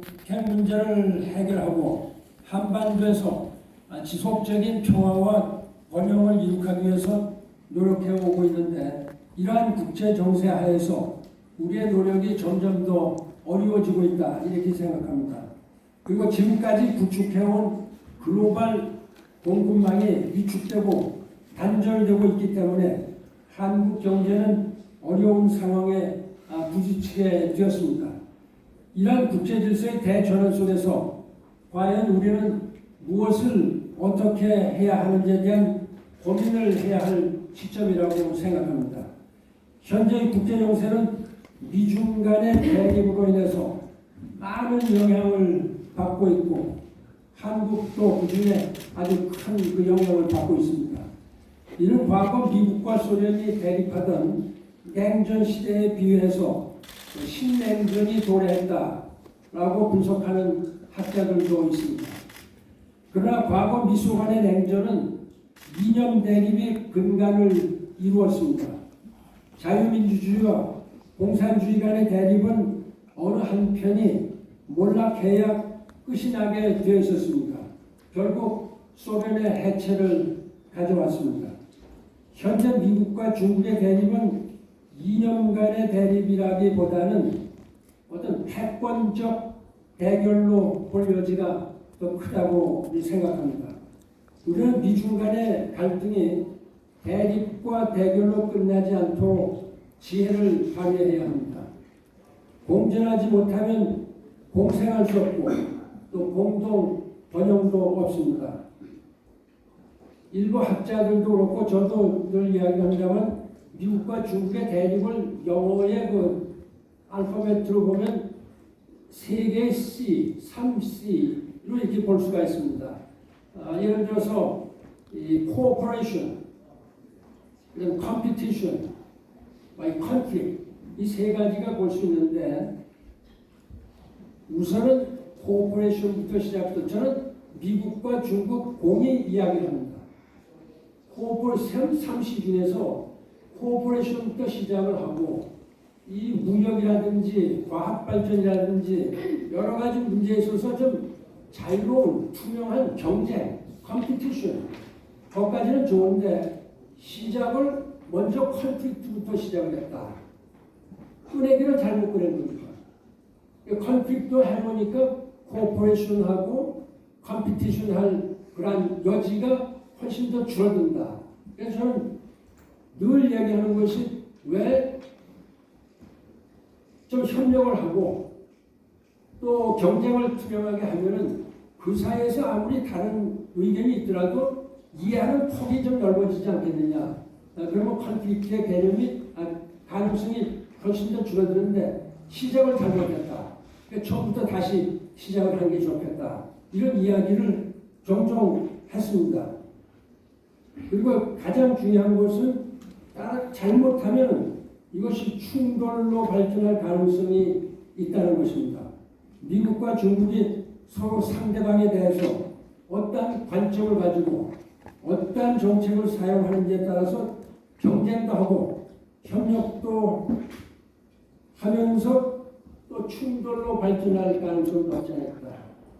북핵 문제를 해결하고 한반도에서 아, 지속적인 평화와 번영을 이룩하기 위해서 노력해 오고 있는데 이러한 국제 정세 하에서 우리의 노력이 점점 더 어려워지고 있다 이렇게 생각합니다. 그리고 지금까지 구축해온 글로벌 공급망이 위축되고 단절되고 있기 때문에 한국 경제는 어려운 상황에 아, 부딪히게 되었습니다. 이러한 국제 질서의 대전환 속에서 과연 우리는 무엇을 어떻게 해야 하는지에 대한 고민을 해야 할 시점이라고 생각합니다. 현재의 국제 정세는 미중 간의 대립으로 인해서 많은 영향을 받고 있고 한국도 그중에 아주 큰 그 영향을 받고 있습니다. 이는 과거 미국과 소련이 대립하던 냉전 시대에 비유해서 신냉전이 도래했다라고 분석하는 학자들도 있습니다. 그러나 과거 미소 간의 냉전은 이념 대립이 근간을 이루었습니다. 자유민주주의와 공산주의 간의 대립은 어느 한편이 몰락해야 끝이 나게 되어 있었습니다. 결국 소련의 해체를 가져왔습니다. 현재 미국과 중국의 대립은 이념 간의 대립이라기보다는 어떤 패권적 대결로 볼 여지가 더 크다고 생각합니다. 우리는 미중 간의 갈등이 대립과 대결로 끝나지 않도록 지혜를 발휘해야 합니다. 공존하지 못하면 공생할 수 없고 또 공동 번영도 없습니다. 일부 학자들도 그렇고 저도 늘 이야기합니다만 미국과 중국의 대립을 영어의 그 알파벳으로 보면 세 개의 C, 3C로 이렇게 볼 수가 있습니다. 아, 예를 들어서 이 cooperation, 그다음 competition, 이 conflict 이 세 가지가 볼 수 있는데 우선은 cooperation부터 시작해서 저는 미국과 중국 공이 이야기를 합니다. 코오퍼레이션 3시 중에서 코오퍼레이션부터 시작을 하고 이 무역이라든지 과학 발전이라든지 여러 가지 문제에 있어서 좀 자유로운 투명한 경쟁, 컴피티션 거기까지는 좋은데 시작을 먼저 컨플릭트부터 시작을 했다. 꺼내기를 잘못 겁니다. 컨플릭트 해보니까 코퍼레이션하고 컴피티션 할 그런 여지가 훨씬 더 줄어든다. 그래서 저는 늘 얘기하는 것이 왜 좀 협력을 하고 또 경쟁을 투명하게 하면은 그 사이에서 아무리 다른 의견이 있더라도 이해하는 폭이 좀 넓어지지 않겠느냐. 아, 그러면 컨플릭트의 개념이 아, 가능성이 훨씬 더 줄어드는데 시작을 잘못했다. 그러니까 처음부터 다시 시작을 하는 게 좋겠다. 이런 이야기를 종종 했습니다. 그리고 가장 중요한 것은 잘못하면 이것이 충돌로 발전할 가능성이 있다는 것입니다. 미국과 중국이 서로 상대방에 대해서 어떠한 관점을 가지고 어떠한 정책을 사용하는지에 따라서 경쟁도 하고 협력도 하면서 또 충돌로 발전할 없지 않을까.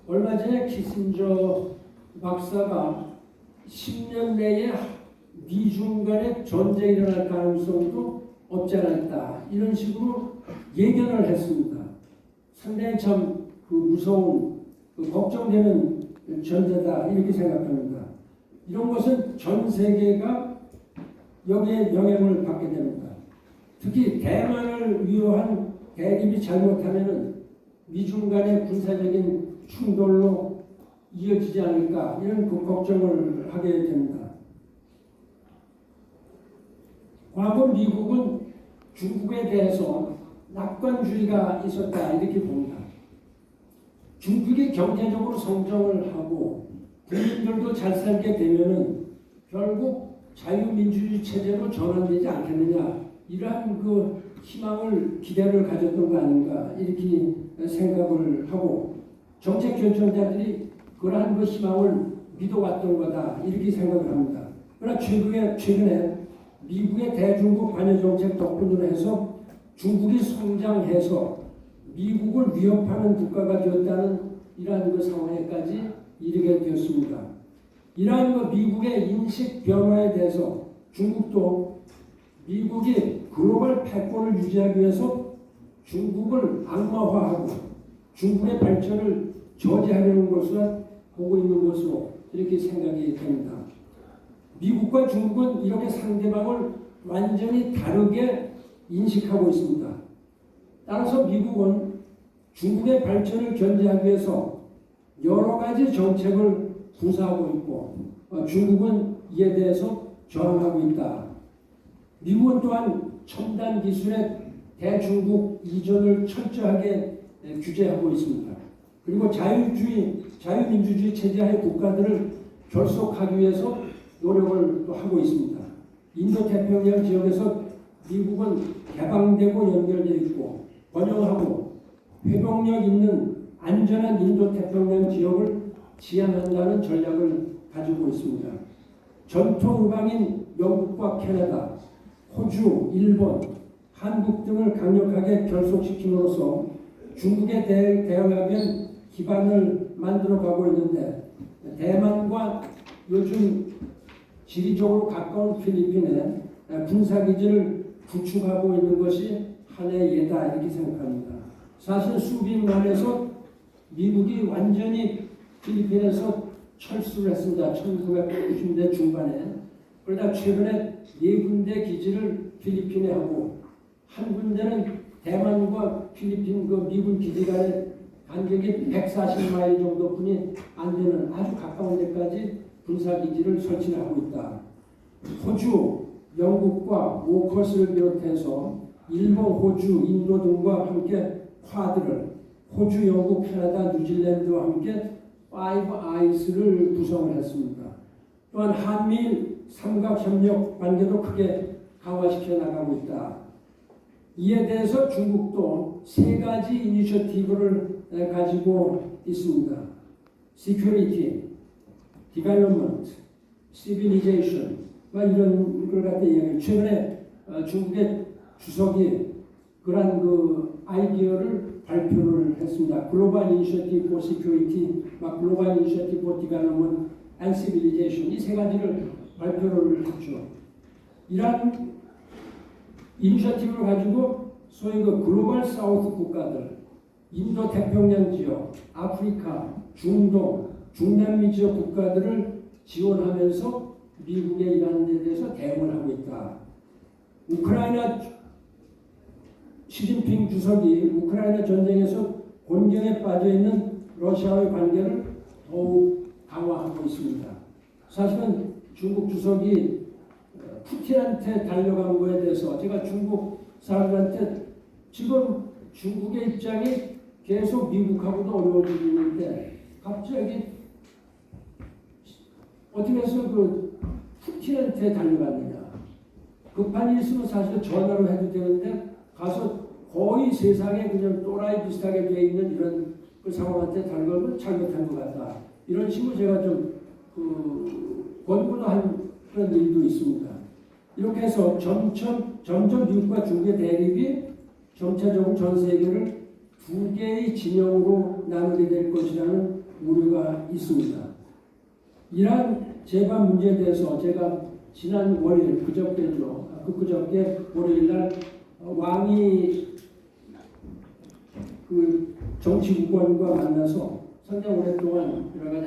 얼마 전에 키신저 박사가 10년 내에 미중 간의 전쟁이 일어날 가능성도 없지 않았다. 이런 식으로 예견을 했습니다. 상당히 참 그 무서운, 그 걱정되는 전제다. 이렇게 생각합니다. 이런 것은 전 세계가 여기에 영향을 받게 됩니다. 특히 대만을 위협한 대립이 잘못하면은 미중 간의 군사적인 충돌로 이어지지 않을까 이런 그 걱정을 하게 됩니다. 과거 미국은 중국에 대해서 낙관주의가 있었다 이렇게 봅니다. 중국이 경제적으로 성장을 하고 국민들도 잘 살게 되면은 결국 자유민주주의 체제로 전환되지 않겠느냐 이러한 그 희망을 기대를 가졌던 거 아닌가 이렇게 생각을 하고 정책 결정자들이 그러한 그 희망을 믿어왔던 거다 이렇게 생각을 합니다. 그러나 최근에 최근에 미국의 대중국 관여 정책 덕분으로 해서 중국이 성장해서 미국을 위협하는 국가가 되었다는 이러한 그 상황에까지 이르게 되었습니다. 이러한 그 미국의 인식 변화에 대해서 중국도 미국이 글로벌 패권을 유지하기 위해서 중국을 악마화하고 중국의 발전을 저지하려는 것을 보고 있는 것으로 이렇게 생각이 됩니다. 미국과 중국은 이렇게 상대방을 완전히 다르게 인식하고 있습니다. 따라서 미국은 중국의 발전을 견제하기 위해서 여러 가지 정책을 구사하고 있고 어, 중국은 이에 대해서 저항하고 있다. 미국은 또한 첨단 기술의 대중국 이전을 철저하게 에, 규제하고 있습니다. 그리고 자유주의, 자유민주주의 체제하의 국가들을 결속하기 위해서 노력을 또 하고 있습니다. 인도 태평양 지역에서 미국은 개방되고 연결되어 있고 번영하고 회복력 있는 안전한 인도 태평양 지역을 지향한다는 전략을 가지고 있습니다. 전통 우방인 영국과 캐나다, 호주, 일본, 한국 등을 강력하게 결속시킴으로써 중국에 대, 대응하기 위한 기반을 만들어 가고 있는데 대만과 요즘 지리적으로 가까운 필리핀에 군사기지를 구축하고 있는 것이 하나의 예다 이렇게 생각합니다. 사실 수백 만에서 미국이 완전히 필리핀에서 철수를 했습니다. 1990년대 중반에. 그러다 최근에 네 군데 기지를 필리핀에 하고 한 군데는 대만과 필리핀 그 미군 기지 간의 간격이 140마일 정도뿐이 안 되는 아주 가까운 데까지 군사 기지를 설치를 하고 있다. 호주, 영국과 오커스를 비롯해서 일본, 호주, 인도 등과 함께 쿼드를 호주, 영국, 캐나다, 뉴질랜드와 함께 파이브 아이스를 구성을 했습니다. 또한 한미일 삼각협력 관계도 크게 강화시켜 나가고 있다. 이에 대해서 중국도 세 가지 이니셔티브를 가지고 있습니다. Development, Civilization, 막 이런 걸 갖다 이야기. 최근에 어, 중국의 주석이 그러한 그 아이디어를 발표를 했습니다. 글로벌 이니셔티브 for Security, 막 글로벌 이니셔티브 for Development and Civilization 이세 가지를 발표를 했죠. 이러한 이니셔티브를 가지고 소위 그 글로벌 사우스 국가들, 인도 태평양 지역, 아프리카, 중동, 중남미 지역 국가들을 지원하면서 미국의 이러한 데 대해서 대응을 하고 있다. 우크라이나 시진핑 주석이 우크라이나 전쟁에서 곤경에 빠져 있는 러시아와의 관계를 더욱 강화하고 있습니다. 사실은 중국 주석이 어, 푸틴한테 달려간 거에 대해서 제가 중국 사람들한테 지금 중국의 입장이 계속 미국하고도 어려워지고 있는데 갑자기 어떻게 해서 그 푸틴한테 달려갔느냐. 급한 일 있으면 사실 전화로 해도 되는데 가서 거의 세상에 그냥 또라이 비슷하게 되어 있는 이런 그 상황한테 달려가면 잘못한 것 같다. 이런 식으로 제가 좀그 권고도 한 그런 일도 있습니다. 이렇게 해서 점점 점점 미국과 중국의 대립이 점차적으로 전 세계를 두 개의 진영으로 나누게 될 것이라는 우려가 있습니다. 이러한 재반 문제에 대해서 제가 지난 월요일 그저께죠. 그 그저께 월요일 날 왕이 그 정치국원과 만나서 상당히 오랫동안 여러